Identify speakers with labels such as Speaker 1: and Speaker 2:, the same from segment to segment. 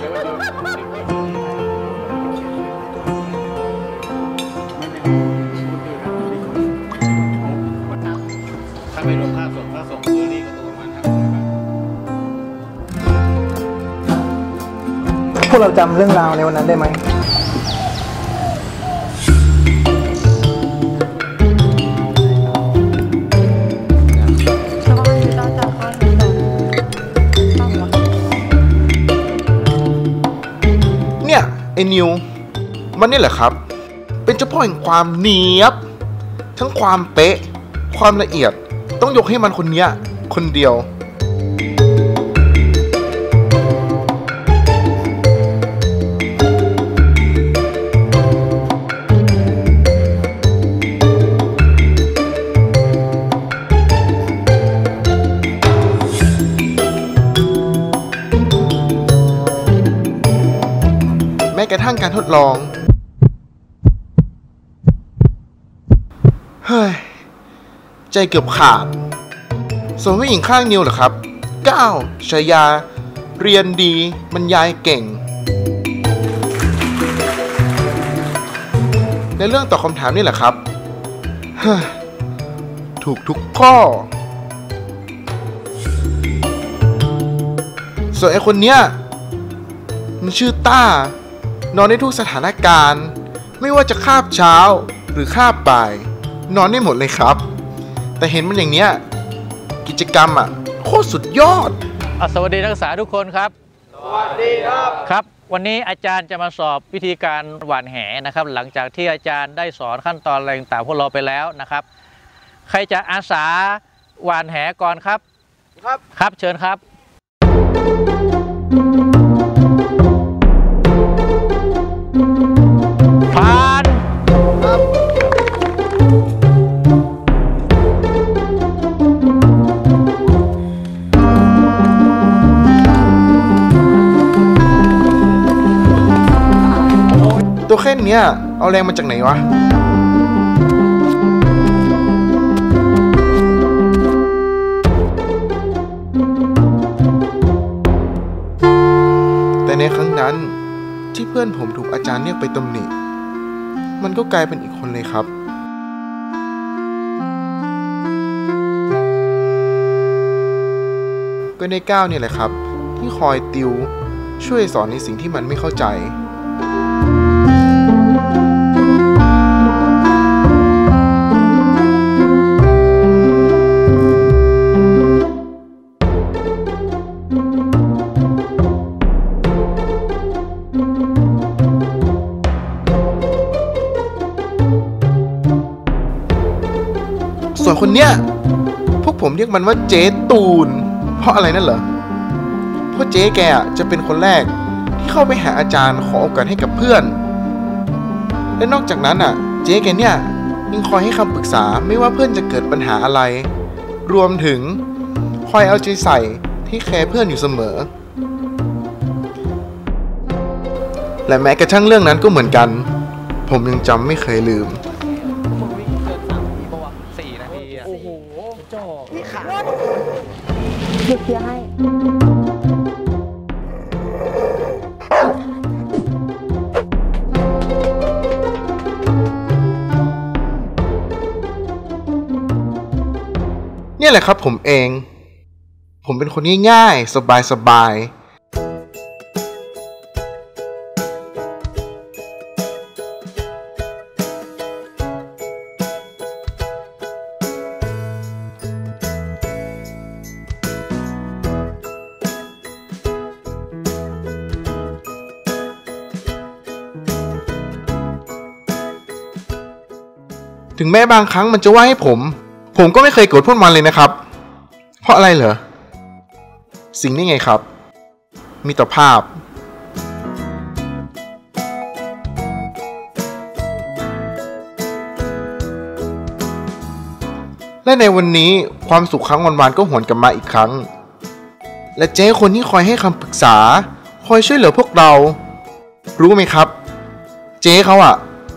Speaker 1: ถ้าไม่รวมค่าส่งค่าส่งคือนี่ก็ตัวประมาณห้าร้อยบาท
Speaker 2: พวกเราจำเรื่องราวในวันนั้นได้ไหม
Speaker 3: ไอ้นิว มันนี่แหละครับ เป็นเจ้าพ่อแห่งความเนียบ ทั้งความเป๊ะ ความละเอียด ต้องยกให้มันคนเนี้ย คนเดียว กระทั่งการทดลอง เฮ้ย ใจเกือบขาด ส่วนผู้หญิงข้างนิวเหรอครับก้าวชายา เรียนดีบรรยายเก่ง ในเรื่องตอบคำถามนี่แหละครับ เฮ้ย ถูกทุกข้อส่วนไอ้คนเนี้ยมันชื่อต้า นอนได้ทุกสถานการณ์ ไม่ว่าจะคาบเช้าหรือคาบบ่าย นอนได้หมดเลยครับ แต่เห็นมันอย่างเนี้ยกิจกรรมอะโคตรสุดยอด
Speaker 4: อะสวัสดีนักศึกษาทุกคนครับ สวัสดีครับครับ วันนี้อาจารย์จะมาสอบวิธีการหว่านแหนะครับ หลังจากที่อาจารย์ได้สอนขั้นตอนอะไรต่างๆพวกเราไปแล้วนะครับ ใครจะอาสาหว่านแหก่อนครับ ครับครับเชิญครับ
Speaker 3: ตัวแค่เนี้ย เอาแรงมาจากไหนวะแต่ในครั้งนั้นที่เพื่อนผมถูกอาจารย์เรียกไปตำหนิ มันก็กลายเป็นอีกคนเลยครับ ก็ในก้าวเนี่ยแหละครับ ที่คอยติวช่วยสอนในสิ่งที่มันไม่เข้าใจ วนคนเนี้ยพวกผมเรียกมันว่าเจ๊ตูน เพราะอะไรนั่นเหรอเพราะเจ๊แกอะจะเป็นคนแรกที่เข้าไปหาอาจารย์ขอโอกาสให้กับเพื่อน และนอกจากนั้นอะ เจ๊แกเนี่ยยังคอยให้คำปรึกษาไม่ว่าเพื่อนจะเกิดปัญหาอะไร รวมถึงคอยเอาใจใส่ที่แคร์เพื่อนอยู่เสมอ และแม้กระทั่งเรื่องนั้นก็เหมือนกัน ผมยังจำไม่เคยลืม
Speaker 5: เดี๋ยวเคลียร์ให้
Speaker 3: เนี่ยแหละครับผมเอง ผมเป็นคนง่ายๆ สบาย ถึงแม้บางครั้งมันจะว่าให้ผม ผมก็ไม่เคยโกรธพวกมันเลยนะครับ เพราะอะไรเหรอ สิ่งนี้ไงครับมิตรภาพและในวันนี้ความสุขครั้งวันๆก็หวนกลับมาอีกครั้ง และเจ๊คนที่คอยให้คำปรึกษา คอยช่วยเหลือพวกเรา รู้ไหมครับ เจ๊เขาอะ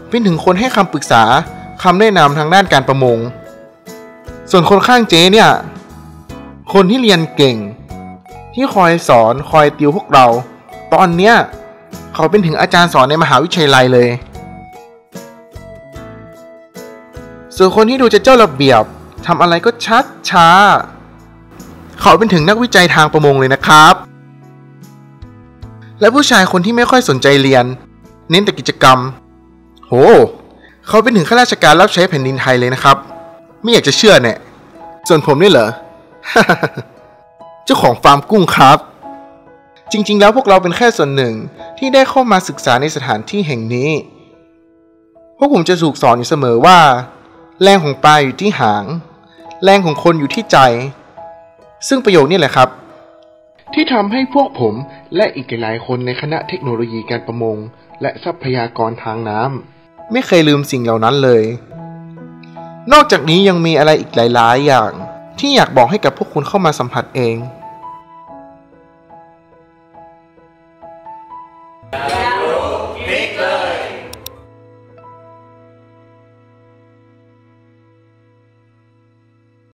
Speaker 3: เป็นถึงคนให้คำปรึกษา คำแนะนำทางด้านการประมง ส่วนคนข้างเจ๊เนี่ย คนที่เรียนเก่ง ที่คอยสอนคอยติวพวกเรา ตอนเนี้ยเขาเป็นถึงอาจารย์สอนในมหาวิทยาลัยเลย ส่วนคนที่ดูจะเจ้าระเบียบทำอะไรก็ชัดช้า เขาเป็นถึงนักวิจัยทางประมงเลยนะครับ และผู้ชายคนที่ไม่ค่อยสนใจเรียน เน้นแต่กิจกรรม โห เขาเป็นถึงข้าราชการรับใช้แผ่นดินไทยเลยนะครับ ไม่อยากจะเชื่อเนี่ย ส่วนผมนี่เหรอ เจ้าของฟาร์มกุ้งครับ จริง ๆ แล้วพวกเราเป็นแค่ส่วนหนึ่งที่ได้เข้ามาศึกษาในสถานที่แห่งนี้ พวกผมจะถูกสอนอยู่เสมอว่า แรงของปลาอยู่ที่หาง แรงของคนอยู่ที่ใจ ซึ่งประโยคนี้แหละครับ ที่ทำให้พวกผมและอีกหลายคนในคณะเทคโนโลยีการประมง และทรัพยากรทางน้ำ ไม่เคยลืมสิ่งเหล่านั้นเลย นอกจากนี้ยังมีอะไรอีกหลาย ๆ อย่างที่อยากบอกให้กับพวกคุณเข้ามาสัมผัสเอง